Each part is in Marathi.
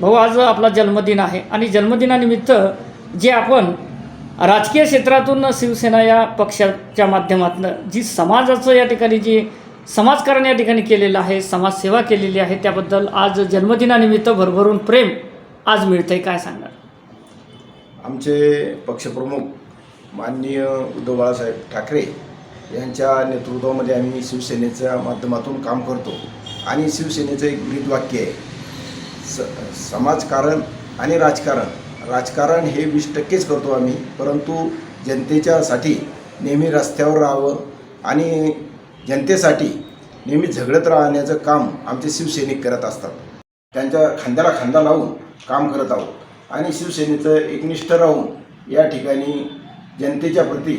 भाऊ आज आपला जन्मदिन आहे आणि जन्मदिनानिमित्त जे आपण राजकीय क्षेत्रातून शिवसेना या पक्षाच्या माध्यमातून जी समाजाचं या ठिकाणी जी समाजकारण या ठिकाणी केलेलं आहे समाजसेवा केलेली आहे त्याबद्दल आज जन्मदिनानिमित्त भरभरून प्रेम आज मिळतं आहे काय सांगणार? आमचे पक्षप्रमुख माननीय उद्धव बाळासाहेब ठाकरे यांच्या नेतृत्वामध्ये आम्ही शिवसेनेच्या माध्यमातून काम करतो. आणि शिवसेनेचं एक ब्रीदवाक्य आहे स समाजकारण आणि राजकारण. राजकारण हे वीस टक्केच करतो आम्ही परंतु जनतेच्यासाठी नेहमी रस्त्यावर राहावं आणि जनतेसाठी नेहमी झगडत राहण्याचं काम आमचे शिवसैनिक करत असतात. त्यांच्या खांद्याला खांदा लावून काम करत आहोत. आणि शिवसेनेचं एकनिष्ठ राहून या ठिकाणी जनतेच्या प्रती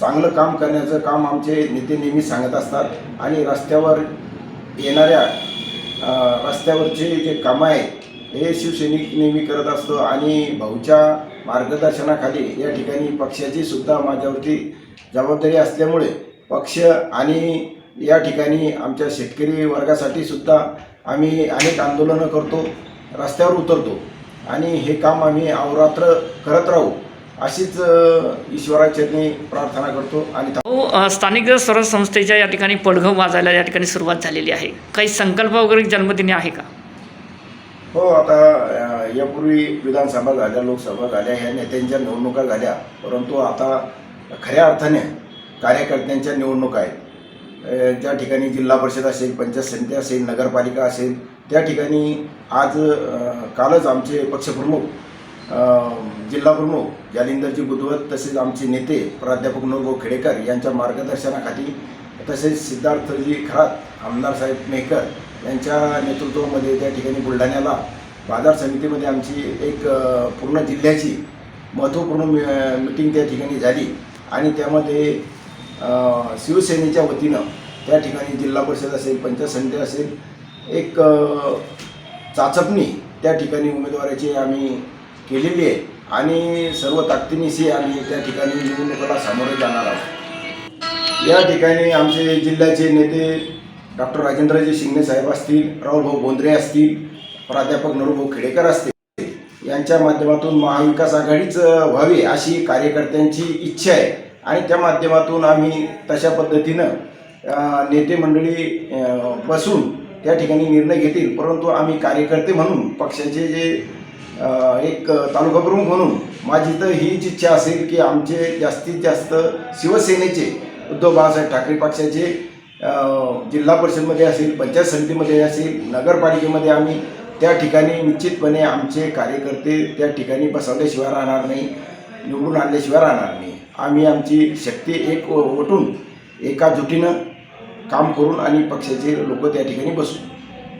चांगलं काम करण्याचं काम आमचे नेते नेहमी सांगत असतात. आणि रस्त्यावर येणाऱ्या रस्त्यावरचे जे कामं आहेत हे शिवसैनिक नेहमी करत असतो आणि भाऊच्या मार्गदर्शनाखाली या ठिकाणी पक्षाची सुद्धा माझ्यावरती जबाबदारी असल्यामुळे पक्ष आणि या ठिकाणी आमच्या शेतकरी वर्गासाठी सुद्धा आम्ही अनेक आंदोलनं करतो रस्त्यावर उतरतो आणि हे काम आम्ही अवरात्र करत राहू. अशीच ईश्वराचरणी प्रार्थना करतो आणि अ, स्थानिक स्वराज्य संस्थेच्या या ठिकाणी पडघं वाजायला या ठिकाणी सुरुवात झालेली आहे. काही संकल्प वगैरे जन्मदिनी आहे का? हो आता यापूर्वी विधानसभा झाल्या लोकसभा झाल्या ह्या नेत्यांच्या निवडणुका झाल्या. परंतु आता खऱ्या अर्थाने कार्यकर्त्यांच्या निवडणुका आहेत. ज्या ठिकाणी जिल्हा परिषद असेल पंचायत समिती असेल नगरपालिका असेल त्या ठिकाणी आज कालच आमचे पक्षप्रमुख जिल्हाप्रमुख जालिंदरजी बुधवत तसेच आमचे नेते प्राध्यापक नोगो खेडेकर यांच्या मार्गदर्शनाखाली तसेच सिद्धार्थजी खरात आमदार साहेब मेहकर यांच्या नेतृत्वामध्ये त्या ठिकाणी बुलढाण्याला बाजार समितीमध्ये आमची एक पूर्ण जिल्ह्याची महत्त्वपूर्ण मि मिटिंग त्या ठिकाणी झाली आणि त्यामध्ये शिवसेनेच्या वतीनं त्या ठिकाणी जिल्हा परिषद असेल पंचायत समिती असेल एक चाचपणी त्या ठिकाणी उमेदवाराची आम्ही केलेली आहे. आणि सर्व ताकदीनिशी आम्ही त्या ठिकाणी निवडणुकाला सामोरे जाणार आहोत. या ठिकाणी आमचे जिल्ह्याचे नेते डॉक्टर राजेंद्रजी शिंगणे साहेब असतील राहुलभाऊ बोंद्रे असतील प्राध्यापक नरूभाऊ खेडेकर असतील यांच्या माध्यमातून महाविकास आघाडीच व्हावी अशी कार्यकर्त्यांची इच्छा आहे. आणि त्या माध्यमातून आम्ही तशा पद्धतीनं नेते मंडळी बसून त्या ठिकाणी निर्णय घेतील. परंतु आम्ही कार्यकर्ते म्हणून पक्षाचे जे एक तालुका प्रमुख म्हणून माझी तर हीच इच्छा असेल की आमचे जास्तीत जास्त शिवसेनेचे उद्धव बाळासाहेब ठाकरे पक्षाचे जिल्हा परिषदमध्ये असेल पंचायत समितीमध्ये असेल नगरपालिकेमध्ये आम्ही त्या ठिकाणी निश्चितपणे आमचे कार्यकर्ते त्या ठिकाणी बसवल्याशिवाय राहणार नाही निवडून आणल्याशिवाय राहणार नाही. आम्ही आमची शक्ती एक वटून एका जुटीनं काम करून आणि पक्षाचे लोक त्या ठिकाणी बसू.